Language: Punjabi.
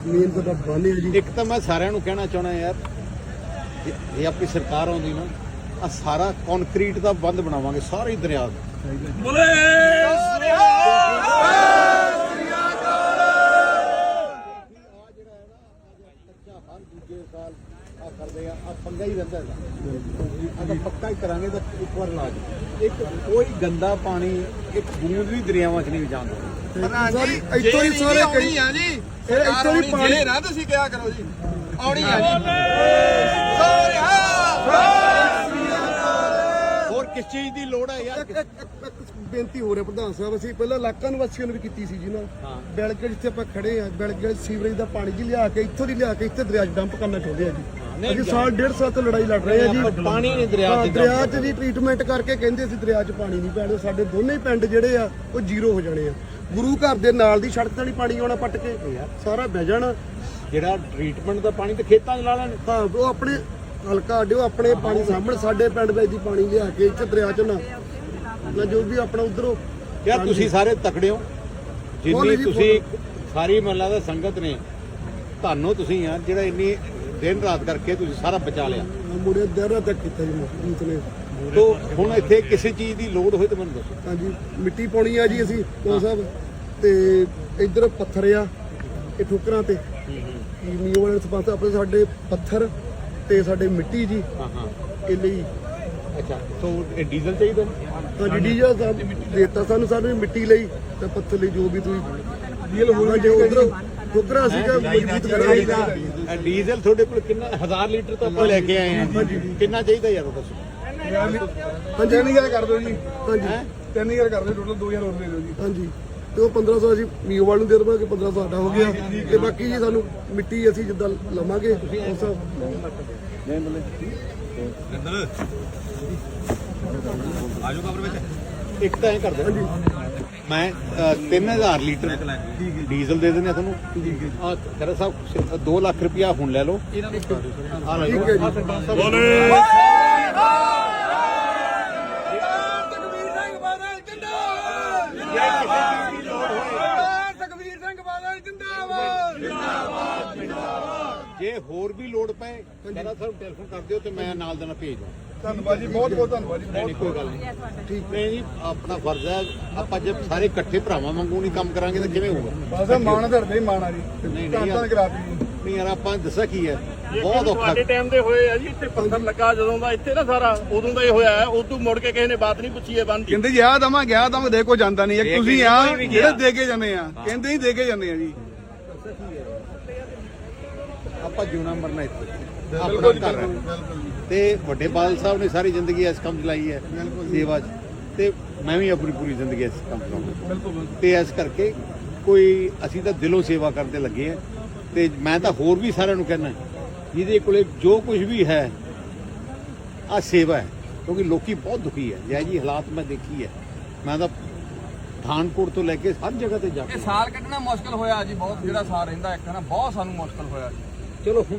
ਮੇਨ ਤੁਹਾਡਾ ਬੰਨ ਜੀ ਇੱਕ ਤਾਂ ਮੈਂ ਸਾਰਿਆਂ ਨੂੰ ਕਹਿਣਾ ਚਾਹਣਾ ਯਾਰ ਜੇ- ਜੇ ਆਪਣੀ ਸਰਕਾਰ ਆਉਂਦੀ ਨਾ ਆ ਸਾਰਾ ਕੰਕਰੀਟ ਦਾ ਬੰਦ ਬਣਾਵਾਂਗੇ ਸਾਰੇ ਹੀ ਦਰਿਆ ਦਾ। ਹਰ ਦੂਜੇ ਸਾਲ ਆ ਕਰਦੇ ਆ ਆ ਪੰਗਾ ਹੀ ਰਹਿੰਦਾ ਹੈਗਾ। ਤਾਂ ਪੱਕਾ ਹੀ ਕਰਾਂਗੇ ਤਾਂ ਇੱਕ ਵਾਰ ਇਲਾਜ। ਇੱਕ ਕੋਈ ਗੰਦਾ ਪਾਣੀ ਇੱਕ ਬੂੰਦ ਵੀ ਦਰਿਆਵਾਂ 'ਚ ਨਹੀਂ ਜਾਂਦਾ ਸਰ ਇੱਥੋਂ ਹੀ ਸਾਰੇ ਆਉਣੀ ਆ ਜੀ ਇਹ ਇੱਥੋਂ ਹੀ ਪਾਣੀ ਜੇ ਨਾ ਤੁਸੀਂ ਕਿਹਾ ਕਰੋ ਜੀ। ਆਉਣੀ ਆ ਜੀ। ਹੋਰ ਕਿਸ ਚੀਜ਼ ਦੀ ਲੋੜ ਹੈ ਯਾਰ? ਬੇਨਤੀ ਹੋ ਰਿਹਾ ਪ੍ਰਧਾਨ ਸਾਹਿਬ ਅਸੀਂ ਪਹਿਲਾਂ ਇਲਾਕਾ ਨਿਵਾਸੀਆਂ ਨੂੰ ਵੀ ਕੀਤੀ ਸੀ ਜੀ ਨਾ। ਬੈਲਗੜ ਜਿੱਥੇ ਆਪਾਂ ਖੜੇ ਆ ਬੈਲਗੜ ਸੀਵਰੇਜ ਦਾ ਪਾਣੀ ਜੀ ਲਿਆ ਕੇ ਇੱਥੋਂ ਦੀ ਲਿਆ ਕੇ ਇੱਥੇ ਦਰਿਆ 'ਚ ਡੰਪ ਕਰਨਾ ਚਾਹੁੰਦੇ ਆ ਜੀ। ਅਸੀਂ ਸਾਲ ਡੇਢ ਸਾਲ ਤੋਂ ਲੜਾਈ ਲੜ ਰਹੇ ਆ ਜੀ। ਪਾਣੀ ਨਹੀਂ ਦਰਿਆ dump ਦਰਿਆ 'ਚ ਜੀ ਟ੍ਰੀਟਮੈਂਟ ਕਰਕੇ ਕਹਿੰਦੇ ਅਸੀਂ ਦਰਿਆ 'ਚ ਪਾਣੀ ਨਹੀਂ ਪੈਣਾ। ਸਾਡੇ ਦੋਨੇ ਪਿੰਡ ਜਿਹੜੇ ਆ ਉਹ ਜ਼ੀਰੋ ਹੋ ਜਾਣੇ ਆ। ਗੁਰੂ ਘਰ ਦੇ ਨਾਲ ਦੀ ਸੜਕ ਤੇ ਨਹੀਂ ਪਾਣੀ ਆਉਣਾ ਪੱਟ ਕੇ। ਸਾਰਾ ਬਹਿ ਜਾਣਾ। ਜਿਹੜਾ ਟ੍ਰੀਟਮੈਂਟ ਦਾ ਪਾਣੀ ਤੇ ਖੇਤਾਂ 'ਚ ਲਾ ਲੈਣ। ਹਾਂ ਉਹ ਆਪਣੇ ਹਲਕਾ ਅੱਡਿਓ ਆਪਣੇ ਪਾਣੀ ਸਾਹਮਣੇ ਸਾਡੇ ਪਿੰਡ ਵਿੱਚ ਦੀ ਪਾਣੀ ਲਿਆ ਕੇ ਇੱਥੇ ਦਰਿਆ 'ਚ ਨਾ। ਨਾ ਜੋ ਵੀ ਆਪਣਾ ਉਧਰੋਂ। ਯਾਰ ਤੁਸੀਂ ਸਾਰੇ ਤਕੜੇ ਹੋ? ਜਿੰਨੀ ਤੁਸੀਂ ਸਾਰੀ ਮਹੱਲਾ ਦਾ ਸੰਗਤ ਨੇ ਤੁਹਾਨੂੰ ਤੁਸੀਂ ਯਾਰ ਜਿਹੜਾ ਇੰਨੀ ਦਿਨ ਰਾਤ ਕਰਕੇ ਤੁਸੀਂ ਸਾਰਾ ਬਚਾ ਲਿਆ। ਮੁੜੇ ਦਰਿਆ ਤੱਕ ਕੀਤਾ ਜੀ ਮਜਬੂਤ ਨੇ ਤੋ ਹੁਣ ਇੱਥੇ ਕਿਸੇ ਚੀਜ਼ ਦੀ ਲੋੜ ਹੋਏ ਤਾਂ ਮੈਨੂੰ ਦੱਸੋ। ਹਾਂਜੀ ਮਿੱਟੀ ਪਾਉਣੀ ਆ ਜੀ ਅਸੀਂ ਕੋ ਸਾਹਿਬ। ਤੇ ਇੱਧਰ ਪੱਥਰ ਆ ਇਹ ਠੋਕਰਾਂ ਤੇ। ਨੀਓ ਵਾਲੇ ਸਪਾਂਸ ਆਪਣੇ ਸਾਡੇ ਪੱਥਰ ਤੇ ਸਾਡੇ ਮਿੱਟੀ ਜੀ। ਹਾਂ ਹਾਂ। ਇਹ ਲਈ। ਅੱਛਾ ਤੋ ਇਹ ਡੀਜ਼ਲ ਚਾਹੀਦਾ ਹਾਂਜੀ ਡੀਜਾ ਸਾਹਿਬ ਦੇਤਾ ਸਾਨੂੰ ਸਾਨੂੰ ਮਿੱਟੀ ਲਈ। ਤੇ ਪੱਥਰ ਲਈ ਜੋ ਵੀ ਤੁਸੀਂ ਡੀਲ ਹੋਣਾ ਜੇ ਉਧਰ। ਠੋਕਰਾਂ ਸੀਗਾ ਮਜ਼ਬੂਤ ਕਰਾਂਗੇ। ਇਹ ਡੀਜ਼ਲ ਤੁਹਾਡੇ ਕੋਲ ਕਿੰਨਾ 1000 ਲੀਟਰ ਤਾਂ ਆਪਾਂ ਲੈ ਕੇ ਆਏ ਹਾਂ ਕਿੰਨਾ ਚਾਹੀਦਾ ਯਾਰ ਦੱਸੋ? ਹਾਂਜੀ। ਤਿੰਨ ਹਜ਼ਾਰ ਕਰ ਦਿਓ ਜੀ। ਹਾਂਜੀ? ਤਿੰਨ ਹਜ਼ਾਰ ਕਰ ਦਿਓ ਟੋਟਲ 2000 ਹੋਰ ਦੇ ਦਿਓ ਜੀ। ਹਾਂਜੀ। ਤੇ ਉਹ 1500 ਅਸੀਂ ਮੀਓ ਵਾਲ ਨੂੰ ਦੇ ਦੇਵਾਂਗੇ 1500 ਸਾਡਾ ਹੋ ਗਿਆ। ਤੇ ਬਾਕੀ ਜੀ ਸਾਨੂੰ ਮਿੱਟੀ ਅਸੀਂ ਜਿੱਦਾਂ ਲਵਾਂਗੇ ਉਸ ਇੱਕ ਤਾਂ ਇਹ ਕਰਦੇ। ਮੈਂ ਅ, 3000 ਲੀਟਰ ਡੀਜ਼ਲ ਦੇ ਦਿੰਦੇ ਆ ਤੁਹਾਨੂੰ। ਆ ਖਰਾ ਸਾਹਿਬ 2 ਲੱਖ ਰੁਪਇਆ ਹੁਣ ਲੈ ਲਓ। ਆ ਲੈ ਠੀਕ ਹੈ ਲਓ ਹੋਰ ਵੀ ਲੋੜ ਪਏ ਖਰਾ ਸਾਹਿਬ ਟੈਲੀਫੋਨ ਕਰ ਦਿਓ ਤੇ ਮੈਂ ਨਾਲ ਦੇ ਨਾਲ ਭੇਜ ਦਵਾਂ ਧੰਨਵਾਦ ਜੀ ਬਹੁਤ ਬਹੁਤ ਧੰਨਵਾਦ ਜੀ ਕੋਈ ਗੱਲ ਨਹੀਂ। ਠੀਕ ਨਹੀਂ ਜੀ ਆਪਣਾ ਫਰਜ਼ ਹੈ ਆਪਾਂ ਜੇ ਸਾਰੇ ਇਕੱਠੇ ਭਰਾਵਾਂ ਵਾਂਗੂ ਨਹੀਂ ਕੰਮ ਕਰਾਂਗੇ ਤਾਂ ਕਿਵੇਂ ਹੋਊਗਾ? ਬਸ ਮਾਣ ਧਰਦੇ ਹੀ ਮਾਣ ਆ ਜੀ। ਨਹੀਂ, ਧੰਨ। ਧੰਨ ਕਰਾਤੀ ਜੀ। ਨਹੀਂ ਯਾਰ ਆਪਾਂ ਦੱਸਿਆ ਕੀ ਹੈ? ਬਹੁਤ ਔਖਾ ਤੁਹਾਡੇ ਟਾਈਮ ਦੇ ਹੋਏ ਆ ਜੀ ਇੱਥੇ ਪੱਥਰ ਲੱਗਾ ਜਦੋਂ ਦਾ ਇੱਥੇ ਨਾ ਸਾਰਾ ਉਦੋਂ ਦਾ ਹੀ ਹੋਇਆ ਹੈ ਉਦੋਂ ਮੁੜ ਕੇ ਕਿਸੇ ਨੇ ਬਾਤ ਨਹੀਂ ਪੁੱਛੀ ਇਹ ਬੰਦ ਦੀ ਕਹਿੰਦੇ ਯਾ ਦਮਾ ਗਿਆ ਦਮ ਦੇ ਕੋ ਜਾਂਦਾ ਨਹੀਂ ਦੇ ਇੱਕ ਤੁਸੀਂ ਆ। ਜਿਹੜੇ ਦੇ ਕੇ ਜਾਂਦੇ ਆ ਕਹਿੰਦੇ ਹੀ ਦੇ ਕੇ ਜਾਂਦੇ ਆ ਜੀ। ਆਪਾਂ ਜਿਉਣਾ ਮਰਨਾ ਇੱਥੇ। ਆਪਣਾ ਘਰ ਹੈ ਤੇ ਵੱਡੇ ਬਾਦਲ ਸਾਹਿਬ ਨੇ ਸਾਰੀ ਜ਼ਿੰਦਗੀ ਇਸ ਕੰਮ 'ਚ ਲਾਈ ਹੈ ਸੇਵਾ 'ਚ। ਤੇ ਮੈਂ ਵੀ ਆਪਣੀ ਪੂਰੀ ਜ਼ਿੰਦਗੀ ਇਸ ਕੰਮ 'ਚ ਤੇ ਇਸ ਕਰਕੇ ਕੋਈ ਅਸੀਂ ਤਾਂ ਦਿਲੋਂ ਸੇਵਾ ਕਰਦੇ ਲੱਗੇ ਆ ਤੇ ਮੈਂ ਤਾਂ ਹੋਰ ਵੀ ਸਾਰਿਆਂ ਨੂੰ ਕਹਿਣਾ ਜਿਹਦੇ ਕੋਲੇ ਜੋ ਕੁਝ ਵੀ ਹੈ ਆ ਸੇਵਾ ਹੈ। ਕਿਉਂਕਿ ਲੋਕੀ ਬਹੁਤ ਦੁਖੀ ਹੈ। ਜੈ ਜੀ ਹਾਲਾਤ ਮੈਂ ਦੇਖੀ ਹੈ। ਮੈਂ ਤਾਂ ਪਠਾਨਕੋਟ ਤੋਂ ਲੈ ਕੇ ਹਰ ਜਗ੍ਹਾ ਤੇ ਜਾ ਕੇ ਇਹ ਸਾਲ ਕੱਢਣਾ ਮੁਸ਼ਕਲ ਹੋਇਆ ਜੀ ਬਹੁਤ ਜਿਹੜਾ ਸਾਲ ਰਹਿੰਦਾ ਇੱਕ ਨਾ ਬਹੁਤ ਸਾਨੂੰ ਮੁਸ਼ਕਲ ਹੋਇਆ ਜੀ। ਚਲੋ ਹੁਣ